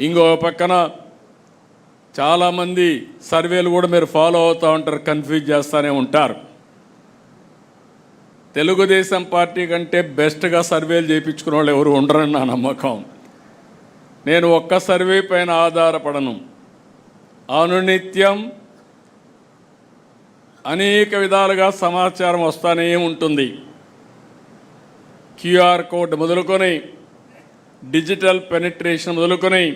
ఇంకో పక్కన చాలామంది సర్వేలు కూడా మీరు ఫాలో అవుతూ ఉంటారు కన్ఫ్యూజ్ చేస్తూనే ఉంటారు. తెలుగుదేశం పార్టీ కంటే బెస్ట్గా సర్వేలు చేయించుకునే వాళ్ళు ఎవరు ఉండరని నా నమ్మకం. నేను ఒక్క సర్వే పైన ఆధారపడను. అనునిత్యం అనేక విధాలుగా సమాచారం వస్తూనే ఉంటుంది. క్యూఆర్ కోడ్ మొదలుకొని డిజిటల్ పెనిట్రేషన్ మొదలుకొని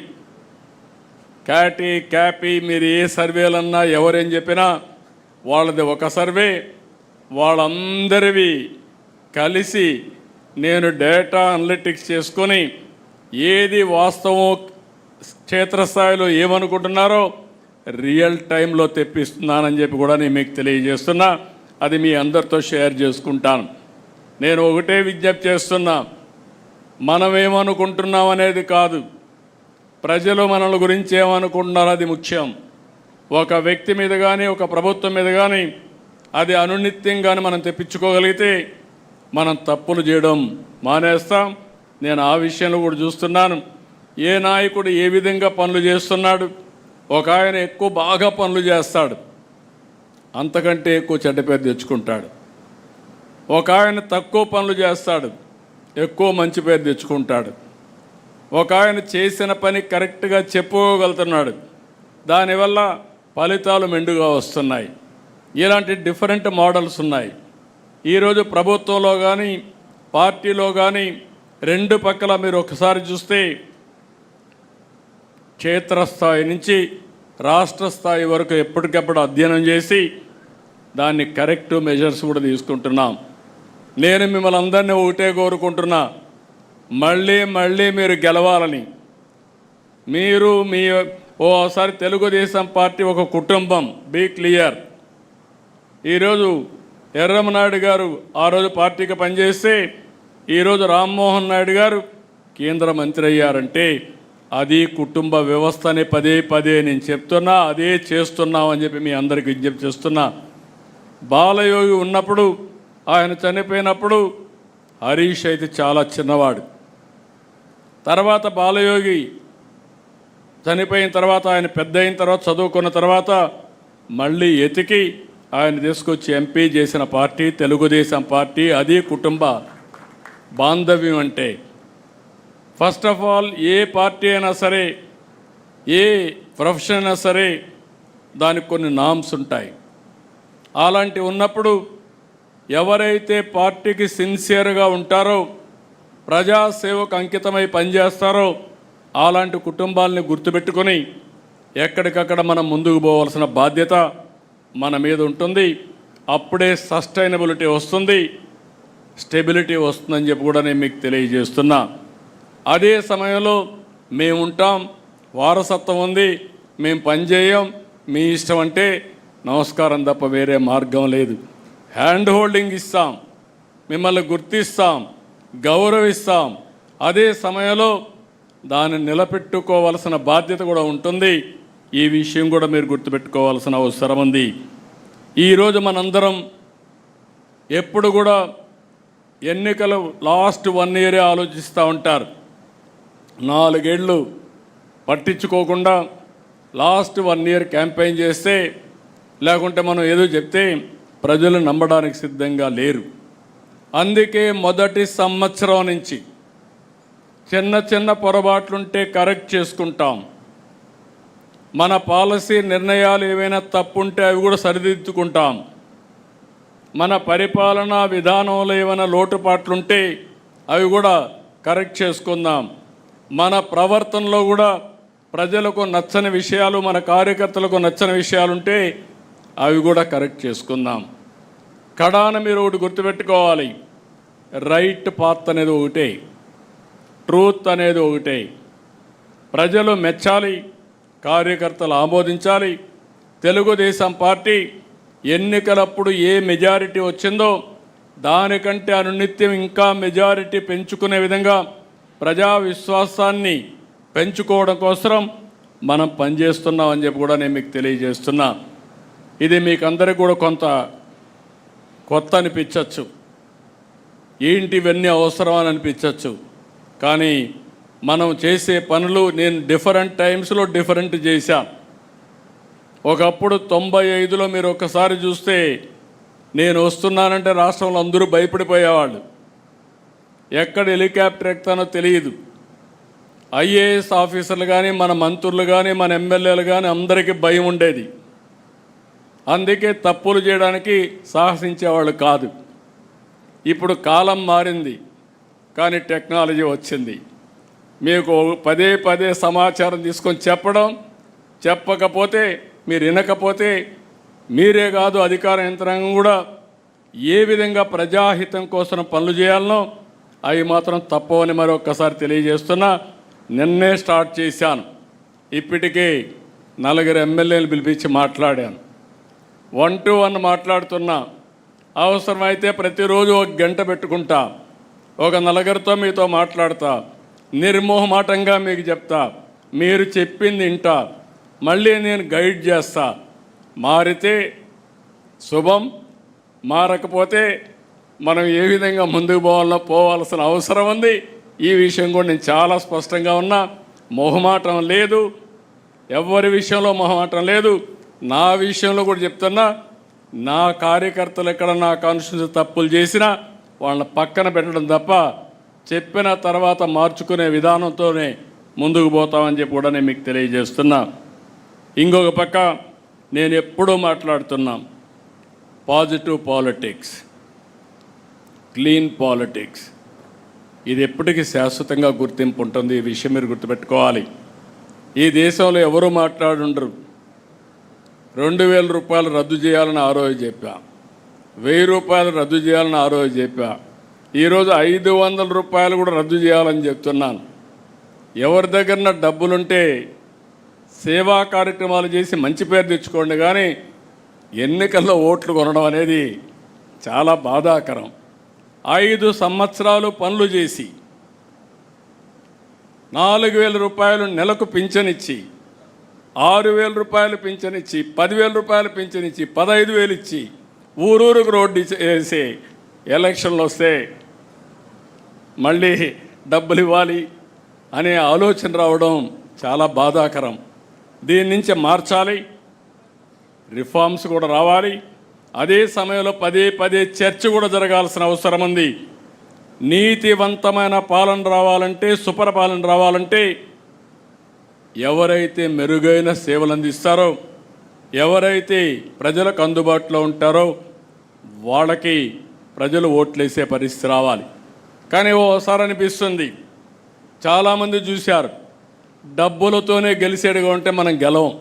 క్యాటీ క్యాపీ మీరు ఏ సర్వేలన్నా ఎవరేం చెప్పినా వాళ్ళది ఒక సర్వే. వాళ్ళందరివి కలిసి నేను డేటా అనలిటిక్స్ చేసుకొని ఏది వాస్తవం క్షేత్రస్థాయిలో ఏమనుకుంటున్నారో రియల్ టైంలో తెప్పిస్తున్నానని చెప్పి కూడా నేను మీకు తెలియజేస్తున్నా. అది మీ అందరితో షేర్ చేసుకుంటాను. నేను ఒకటే విజ్ఞప్తి చేస్తున్నా. మనం ఏమనుకుంటున్నాం అనేది కాదు. ప్రజలు మనల గురించి ఏమనుకుంటున్నారు అది ముఖ్యం. ఒక వ్యక్తి మీద కానీ ఒక ప్రభుత్వం మీద కానీ అది అనునిత్యం కానీ మనం తెప్పించుకోగలిగితే మనం తప్పులు చేయడం మానేస్తాం. నేను ఆ విషయంలో కూడా చూస్తున్నాను. ఏ నాయకుడు ఏ విధంగా పనులు చేస్తున్నాడు? ఒక ఆయన ఎక్కువ బాగా పనులు చేస్తాడు. అంతకంటే ఎక్కువ చెడ్డ పేరు తెచ్చుకుంటాడు. ఒక ఆయన తక్కువ పనులు చేస్తాడు. ఎక్కువ మంచి పేరు తెచ్చుకుంటాడు. ఒక ఆయన చేసిన పని కరెక్ట్గా చెప్పుకోగలుగుతున్నాడు. దానివల్ల ఫలితాలు మెండుగా వస్తున్నాయి. ఇలాంటి డిఫరెంట్ మోడల్స్ ఉన్నాయి. ఈరోజు ప్రభుత్వంలో కానీ పార్టీలో కానీ రెండు పక్కల మీరు ఒకసారి చూస్తే క్షేత్రస్థాయి నుంచి రాష్ట్ర స్థాయి వరకు ఎప్పటికప్పుడు అధ్యయనం చేసి దాన్ని కరెక్ట్ మెజర్స్ కూడా తీసుకుంటున్నాం. నేను మిమ్మల్ని అందరినీ ఒకటే కోరుకుంటున్నా. మళ్ళీ మళ్ళీ మీరు గెలవాలని. మీరు మీ ఓసారి తెలుగుదేశం పార్టీ ఒక కుటుంబం. బీ క్లియర్ ఈరోజు ఎర్రమనాయుడు గారు ఆ రోజు పార్టీకి పనిచేస్తే ఈరోజు రామ్మోహన్ నాయుడు గారు కేంద్ర మంత్రి అయ్యారంటే అది కుటుంబ వ్యవస్థని పదే పదే నేను చెప్తున్నా అదే చేస్తున్నామని చెప్పి మీ అందరికి విజ్ఞప్తి చేస్తున్నా. బాలయోగి ఉన్నప్పుడు ఆయన చనిపోయినప్పుడు హరీష్ అయితే చాలా చిన్నవాడు. తర్వాత బాలయోగి చనిపోయిన తర్వాత ఆయన పెద్ద అయిన తర్వాత చదువుకున్న తర్వాత మళ్ళీ ఎతికి ఆయన తీసుకొచ్చి ఎంపీ చేసిన పార్టీ తెలుగుదేశం పార్టీ అది కుటుంబ బాంధవ్యం అంటే. ఫస్ట్ ఆఫ్ ఆల్ ఏ పార్టీ అయినా సరే ఏ ప్రొఫెషన్ అయినా సరే దానికి కొన్ని నామ్స్ ఉంటాయి. అలాంటి ఉన్నప్పుడు ఎవరైతే పార్టీకి సిన్సియర్గా ఉంటారో ప్రజాసేవకు అంకితమై పనిచేస్తారో అలాంటి కుటుంబాలని గుర్తుపెట్టుకొని ఎక్కడికక్కడ మనం ముందుకు పోవాల్సిన బాధ్యత మన మీద ఉంటుంది. అప్పుడే సస్టైనబిలిటీ వస్తుంది. స్టెబిలిటీ వస్తుందని చెప్పి కూడా నేను మీకు తెలియజేస్తున్నా. అదే సమయంలో మేము ఉంటాం వారసత్వం ఉంది మేము పనిచేయం మీ ఇష్టం అంటే నమస్కారం తప్ప వేరే మార్గం లేదు. హ్యాండ్ హోల్డింగ్ ఇస్తాం మిమ్మల్ని గుర్తిస్తాం గౌరవిస్తాం. అదే సమయంలో దాన్ని నిలబెట్టుకోవాల్సిన బాధ్యత కూడా ఉంటుంది. ఈ విషయం కూడా మీరు గుర్తుపెట్టుకోవాల్సిన అవసరం ఉంది. ఈరోజు మనందరం ఎప్పుడు కూడా ఎన్నికలు లాస్ట్ వన్ ఇయరే ఆలోచిస్తూ ఉంటారు. నాలుగేళ్ళు పట్టించుకోకుండా లాస్ట్ వన్ ఇయర్ క్యాంపెయిన్ చేస్తే లేకుంటే మనం ఏదో చెప్తే ప్రజలు నమ్మడానికి సిద్ధంగా లేరు. అందుకే మొదటి సంవత్సరం నుంచి చిన్న చిన్న పొరపాట్లుంటే కరెక్ట్ చేసుకుంటాం. మన పాలసీ నిర్ణయాలు ఏవైనా తప్పుంటే అవి కూడా సరిదిద్దుకుంటాం. మన పరిపాలనా విధానంలో ఏమైనా లోటుపాట్లుంటే అవి కూడా కరెక్ట్ చేసుకుందాం. మన ప్రవర్తనలో కూడా ప్రజలకు నచ్చని విషయాలు మన కార్యకర్తలకు నచ్చని విషయాలుంటే అవి కూడా కరెక్ట్ చేసుకుందాం. కడాన మీరు ఒకటి గుర్తుపెట్టుకోవాలి. రైట్ పాత్ అనేది ఒకటే. ట్రూత్ అనేది ఒకటే. ప్రజలు మెచ్చాలి కార్యకర్తలు ఆమోదించాలి. తెలుగుదేశం పార్టీ ఎన్నికలప్పుడు ఏ మెజారిటీ వచ్చిందో దానికంటే అనునిత్యం ఇంకా మెజారిటీ పెంచుకునే విధంగా ప్రజా విశ్వాసాన్ని పెంచుకోవడం కోసం మనం పనిచేస్తున్నామని చెప్పి కూడా నేను మీకు తెలియజేస్తున్నా. ఇది మీకు అందరికి కూడా కొంత కొత్త అనిపించవచ్చు ఏంటి ఇవన్నీ అవసరం అని అనిపించవచ్చు కానీ మనం చేసే పనులు నేను డిఫరెంట్ టైమ్స్లో డిఫరెంట్ చేశాను ఒకప్పుడు తొంభై ఐదులో మీరు ఒక్కసారి చూస్తే నేను వస్తున్నానంటే రాష్ట్రంలో అందరూ భయపడిపోయేవాళ్ళు. ఎక్కడ హెలికాప్టర్ ఎక్కుతానో తెలియదు. ఐఏఎస్ ఆఫీసర్లు కానీ మన మంత్రులు కానీ మన ఎమ్మెల్యేలు కానీ అందరికీ భయం ఉండేది. అందుకే తప్పులు చేయడానికి సాహసించేవాళ్ళు కాదు. ఇప్పుడు కాలం మారింది కానీ టెక్నాలజీ వచ్చింది. మీకు పదే పదే సమాచారం తీసుకొని చెప్పడం చెప్పకపోతే మీరు వినకపోతే మీరే కాదు అధికార యంత్రాంగం కూడా ఏ విధంగా ప్రజాహితం కోసం పనులు చేయాలనో అవి మాత్రం తప్పవని మరొక్కసారి తెలియజేస్తున్నా నిన్నే స్టార్ట్ చేశాను. ఇప్పటికే నలుగురు ఎమ్మెల్యేలు పిలిపించి మాట్లాడాను. వన్ టు వన్ మాట్లాడుతున్నా. అవసరమైతే ప్రతిరోజు ఒక గంట పెట్టుకుంటా. ఒక నలుగురితో మీతో మాట్లాడతా. నిర్మోహమాటంగా మీకు చెప్తా. మీరు చెప్పింది వింటా. మళ్ళీ నేను గైడ్ చేస్తా. మారితే శుభం మారకపోతే మనం ఏ విధంగా ముందుకు పోవాలో పోవాల్సిన అవసరం ఉంది. ఈ విషయం కూడా నేను చాలా స్పష్టంగా ఉన్నా. మొహమాటం లేదు. ఎవరి విషయంలో మొహమాటం లేదు. నా విషయంలో కూడా చెప్తున్నా నా కార్యకర్తలు ఎక్కడ నా కాన్స్టిట్యూన్సీ తప్పులు చేసినా వాళ్ళని పక్కన పెట్టడం తప్ప చెప్పిన తర్వాత మార్చుకునే విధానంతోనే ముందుకు పోతామని చెప్పి కూడా నేను మీకు తెలియజేస్తున్నా. ఇంకొక పక్క నేను ఎప్పుడూ మాట్లాడుతున్నా పాజిటివ్ పాలిటిక్స్ క్లీన్ పాలిటిక్స్. ఇది ఎప్పటికీ శాశ్వతంగా గుర్తింపు ఉంటుంది ఈ విషయం మీరు గుర్తుపెట్టుకోవాలి. ఈ దేశంలో ఎవరు మాట్లాడుండరు. రెండు వేల రూపాయలు రద్దు చేయాలని ఆ రోజు చెప్పా. వెయ్యి రూపాయలు రద్దు చేయాలని ఆ రోజు చెప్పా. ఈరోజు ఐదు వందల రూపాయలు కూడా రద్దు చేయాలని చెప్తున్నాను. ఎవరి దగ్గర డబ్బులుంటే సేవా కార్యక్రమాలు చేసి మంచి పేరు తెచ్చుకోండి కానీ ఎన్నికల్లో ఓట్లు కొనడం అనేది చాలా బాధాకరం. ఐదు సంవత్సరాలు పనులు చేసి నాలుగు వేల రూపాయలు నెలకు పింఛనిచ్చి ఆరు వేల రూపాయలు పింఛనిచ్చి పదివేల రూపాయలు పింఛనిచ్చి పదహైదు వేలు ఇచ్చి ఊరూరుకు రోడ్డు వేసి ఎలక్షన్లు వస్తే మళ్ళీ డబ్బులు ఇవ్వాలి అనే ఆలోచన రావడం చాలా బాధాకరం. దీని నుంచి మార్చాలి రిఫార్మ్స్ కూడా రావాలి. అదే సమయంలో పదే పదే చర్చ కూడా జరగాల్సిన అవసరం ఉంది. నీతివంతమైన పాలన రావాలంటే సుపరపాలన రావాలంటే ఎవరైతే మెరుగైన సేవలు అందిస్తారో ఎవరైతే ప్రజలకు అందుబాటులో ఉంటారో వాళ్ళకి ప్రజలు ఓట్లేసే పరిస్థితి రావాలి. కానీ ఓసారి అనిపిస్తుంది చాలామంది చూశారు డబ్బులతోనే గెలిచేడుగా ఉంటే మనం గెలవం.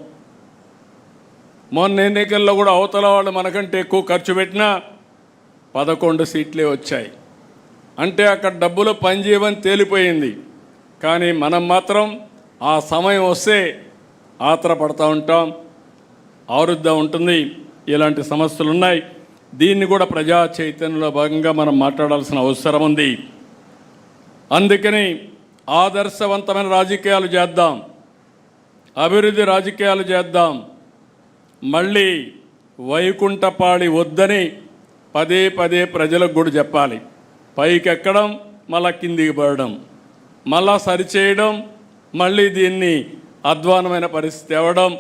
మొన్న ఎన్నికల్లో కూడా అవతల వాళ్ళు మనకంటే ఎక్కువ ఖర్చు పెట్టినా పదకొండు సీట్లే వచ్చాయి. అంటే అక్కడ డబ్బులు పనిచేయమని తేలిపోయింది. కానీ మనం మాత్రం ఆ సమయం వస్తే ఆత్రపడతా ఉంటాం ఆరుద్దా ఉంటుంది ఇలాంటి సమస్యలు ఉన్నాయి దీన్ని కూడా ప్రజా చైతన్యంలో భాగంగా మనం మాట్లాడాల్సిన అవసరం ఉంది. అందుకని ఆదర్శవంతమైన రాజకీయాలు చేద్దాం అభివృద్ధి రాజకీయాలు చేద్దాం. మళ్ళీ వైకుంఠపాడి వద్దని పదే పదే ప్రజలకు కూడా చెప్పాలి. పైకెక్కడం మళ్ళా కిందికి పడడం మళ్ళా సరిచేయడం మళ్ళీ దీన్ని అధ్వానమైన పరిస్థితి అవ్వడం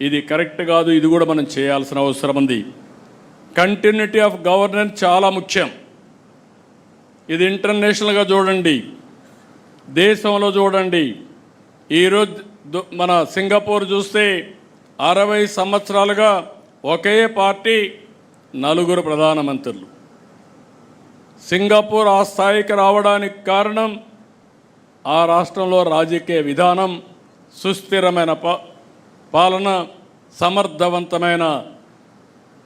ఇది కరెక్ట్ కాదు ఇది కూడా మనం చేయాల్సిన అవసరం ఉంది. కంటిన్యూటీ ఆఫ్ గవర్నెన్స్ చాలా ముఖ్యం. ఇది ఇంటర్నేషనల్గా చూడండి దేశంలో చూడండి. ఈరోజు దు- మన సింగపూర్ చూస్తే అరవై సంవత్సరాలుగా ఒకే పార్టీ నలుగురు ప్రధానమంత్రులు. సింగపూర్ ఆ స్థాయికి రావడానికి కారణం ఆ రాష్ట్రంలో రాజకీయ విధానం సుస్థిరమైన ప పాలన సమర్థవంతమైన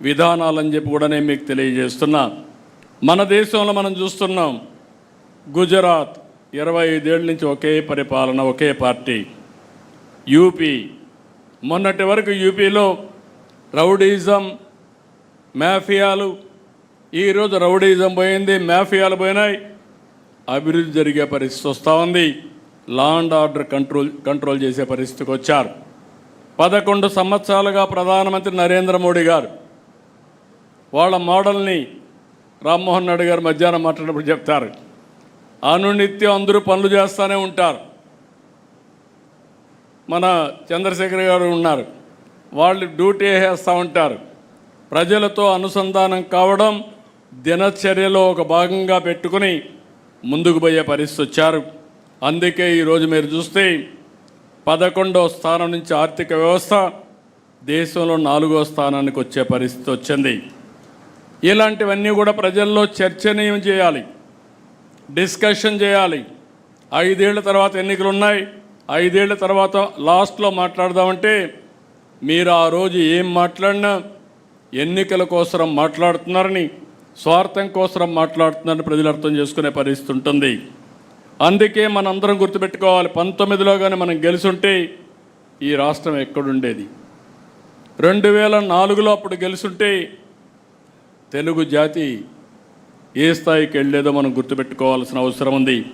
విధానాలని చెప్పి కూడా నేను మీకు తెలియజేస్తున్నా. మన దేశంలో మనం చూస్తున్నాం గుజరాత్ ఇరవై ఐదేళ్ళ నుంచి ఒకే పరిపాలన ఒకే పార్టీ. యూపీ మొన్నటి వరకు యూపీలో రౌడీజం మాఫియాలు ఈరోజు రౌడీజం పోయింది మాఫియాలు పోయినాయి. అభివృద్ధి జరిగే పరిస్థితి వస్తూ ఉంది. Law and order control control చేసే పరిస్థితికి వచ్చారు. పదకొండు సంవత్సరాలుగా ప్రధానమంత్రి నరేంద్ర మోడీ గారు వాళ్ళ మోడల్ని రామ్మోహన్ నాయుడు గారు మధ్యాహ్నం మాట్లాడినప్పుడు చెప్తారు. అనునిత్యం అందరూ పనులు చేస్తూనే ఉంటారు. మన చంద్రశేఖర్ గారు ఉన్నారు. వాళ్ళు డ్యూటీ వేస్తూ ఉంటారు. ప్రజలతో అనుసంధానం కావడం దినచర్యలో ఒక భాగంగా పెట్టుకుని ముందుకు పోయే పరిస్థితి వచ్చారు. అందుకే ఈరోజు మీరు చూస్తే పదకొండవ స్థానం నుంచి ఆర్థిక వ్యవస్థ దేశంలో నాలుగో స్థానానికి వచ్చే పరిస్థితి వచ్చింది. ఇలాంటివన్నీ కూడా ప్రజల్లో చర్చనీయం చేయాలి. డిస్కషన్ చేయాలి. ఐదేళ్ళ తర్వాత ఎన్నికలు ఉన్నాయి. ఐదేళ్ళ తర్వాత లాస్ట్లో మాట్లాడదామంటే మీరు ఆ రోజు ఏం మాట్లాడినా ఎన్నికల కోసం మాట్లాడుతున్నారని స్వార్థం కోసం మాట్లాడుతున్నారని ప్రజలు అర్థం చేసుకునే పరిస్థితి ఉంటుంది. అందుకే మనందరం గుర్తుపెట్టుకోవాలి పంతొమ్మిదిలో కానీ మనం గెలుచుంటే ఈ రాష్ట్రం ఎక్కడుండేది? రెండు వేల నాలుగులో అప్పుడు గెలుసుంటే తెలుగు జాతి ఏ స్థాయికి వెళ్ళేదో మనం గుర్తుపెట్టుకోవాల్సిన అవసరం ఉంది.